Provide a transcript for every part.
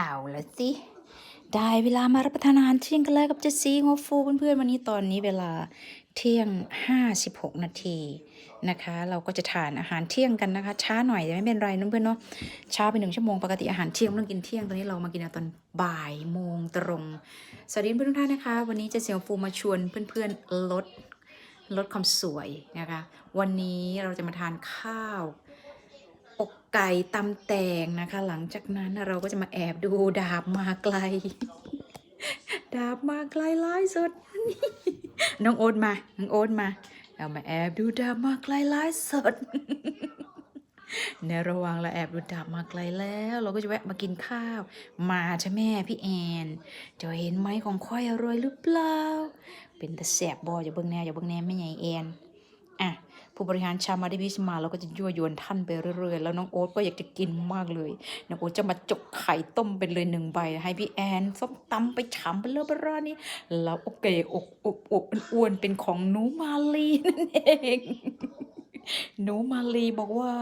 เอาละสิได้เวลามารับประทานอาหารเที่ยงกันแล้วกับเจสซี่งอฟูเพื่อนๆวันนี้ตอนนี้เวลาเที่ยง 56 นาทีนะคะ เราก็จะทานอาหารเที่ยงกันนะคะ ช้าหน่อยแต่ไม่เป็นไรนะเพื่อนเนาะช้าไปหนึ่งชั่วโมงปกติอาหารเที่ยงต้องกินเที่ยงตอนนี้เรามากินตอนบ่ายโมงตรงสวัสดีเพื่อนทุกท่านนะคะ วันนี้เจสซี่งอฟูมาชวนเพื่อนๆลดลดความสวยนะคะ วันนี้เราจะมาทานข้าว อกไก่ตำแตงนะคะ หลังจากนั้นเราก็จะมาแอบดูดาบมาไกล ดาบมาไกลไล่สด น้องโอ๊ตมา น้องโอ๊ตมาเรามาแอบดูดาบมาไกลไล่สด ในระหว่างเราแอบดูดาบมาไกลแล้ว เราก็จะแวะมากินข้าว มาใช่แม่พี่แอนจะเห็นไหมของค่อยอร่อยหรือเปล่า เป็นแต่แสบบออย่าเบิ่งแน่อย่าเบิ่งแน่ไม่ใหญ่แอนอะ ผู้บริหารชามาดิพิสมาเราก็จะยั่วยวนท่านไปเรื่อยๆ แล้วน้องโอ๊ตก็อยากจะกินมากเลยน้องโอ๊ตจะมาจกไข่ต้มเป็นเลยหนึ่งใบ ให้พี่แอนส้มตำไปฉ่ำไปเลยบร้านนี้แล้วโอเคอกอบอบอ้วนเป็นของหนูมาลีนั่นเองหนูมาลีบอกว่า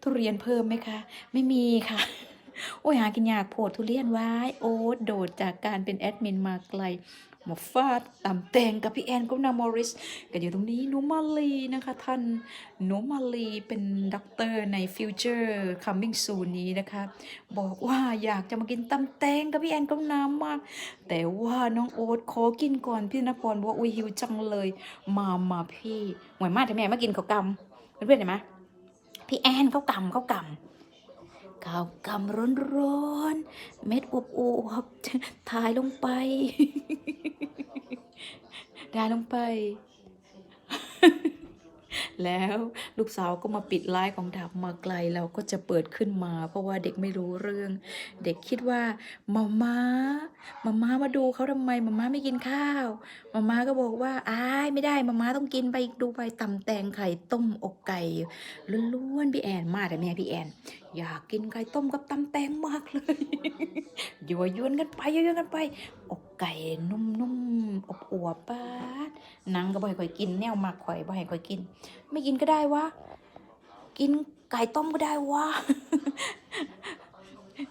ทุเรียนเพิ่มไหมคะ ไม่มีค่ะ โอ้ยหากินยากโพดทุเรียนไว้ โอ๊ตโดดจากการเป็นแอดมินมาไกลมาฟาดตำแตงกับพี่แอนกุนามอริสกันอยู่ตรงนี้หนูมาลีนะคะท่านหนูมาลีเป็นด็อกเตอร์ใน Future Coming Soon นี้นะคะ บอกว่าอยากจะมากินตำแตงกับพี่แอนกุนามมาก แต่ว่าน้องโอ๊ตขอกินก่อนพี่นพรบอกว่าอุ้ยหิวจังเลย มามาพี่หวยมากแต่แม่มากินข้าวกำเพื่อนๆเห็นไหมพี่แอนเขาวกำเขาวกำ ข้าวกำร้อนร้อนๆเม็ดอวบอวบๆถ่ายลงไปด่ายลงไป แล้วลูกสาวก็มาปิดไลน์ของดาบมาไกลเราก็จะเปิดขึ้นมา เพราะว่าเด็กไม่รู้เรื่อง เด็กคิดว่ามาม่ามาม่ามาดูเขาทำไมมาม่าไม่กินข้าวมาม่าก็บอกว่าอ้ายไม่ได้มาม่าต้องกินไปดูไปตำแตงไข่ต้มอกไก่ล้วนๆพี่แอนมาแต่แม่พี่แอนอยากกินไก่ต้มกับตำแตงมากเลยยั่วยวนกันไปยั่วยวนกันไปอก ไก่นุ่มๆอบอวบป้าดหนังก็บ่ให้ค่อยกิน แนวมากข่อยบ่ให้ค่อยกิน ไม่กินก็ได้วะกินไก่ต้มก็ได้วะ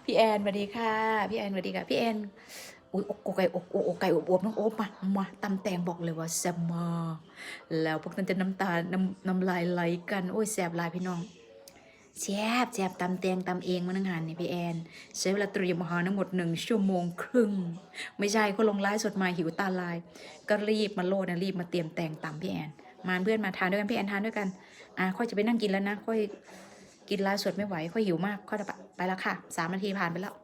พี่แอนสวัสดีค่ะ พี่แอนสวัสดีค่ะพี่แอนอุ้ยอกไก่อกอกไก่อบอวบน้องโอ๊บมามาตำแตงบอกเลยว่าแซ่บมากแล้วพวกนั้นจะน้ำตาน้ำน้ำลายไหลกัน โอ้ยแซ่บลายพี่น้อง แซ่บแซ่บตำเตียงตำเองมานั่งหันนี่พี่แอน ใช้เวลาเตรียมอาหารทั้งหมดหนึ่งชั่วโมงครึ่ง ไม่ใช่เขาลงไลฟ์สดมาหิวตาลาย ก็รีบมาโลดนะรีบมาเตรียมแต่งตำพี่แอน มาเพื่อนมาทานด้วยกันพี่แอนทานด้วยกัน อะค่อยจะไปนั่งกินแล้วนะ ค่อยกินไลฟ์สดไม่ไหว ค่อยหิวมากค่อยจะไปไปแล้วค่ะสามนาทีผ่านไปแล้ว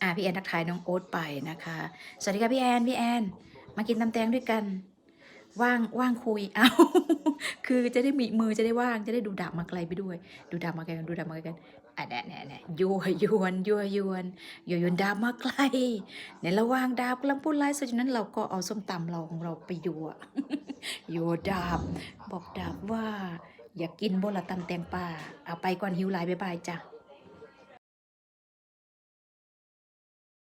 อะพี่แอนทักทายน้องโอ๊ตไปนะคะ สวัสดีค่ะพี่แอนพี่แอน มากินตำแตงด้วยกัน ว่างว่างคุยเอา คือจะได้มีมือจะได้ว่างจะได้ดูดาบมาไกลไปด้วย ดูดาบมาไกลกันดูดาบมาไกลกันอะแน่แน่แน่ยัวยวนยัวยวนยัวยวนดาบมาไกลในระหว่างดาบกำลังพูดไลฟ์สดนั้นเราก็เอาส้มตำเราของเราไปยัวยัวดาบ บอกดาบว่า อย่ากกินโบละตำแตงป่าเอาไปก่อนหิวหลายบายบายจ้ะ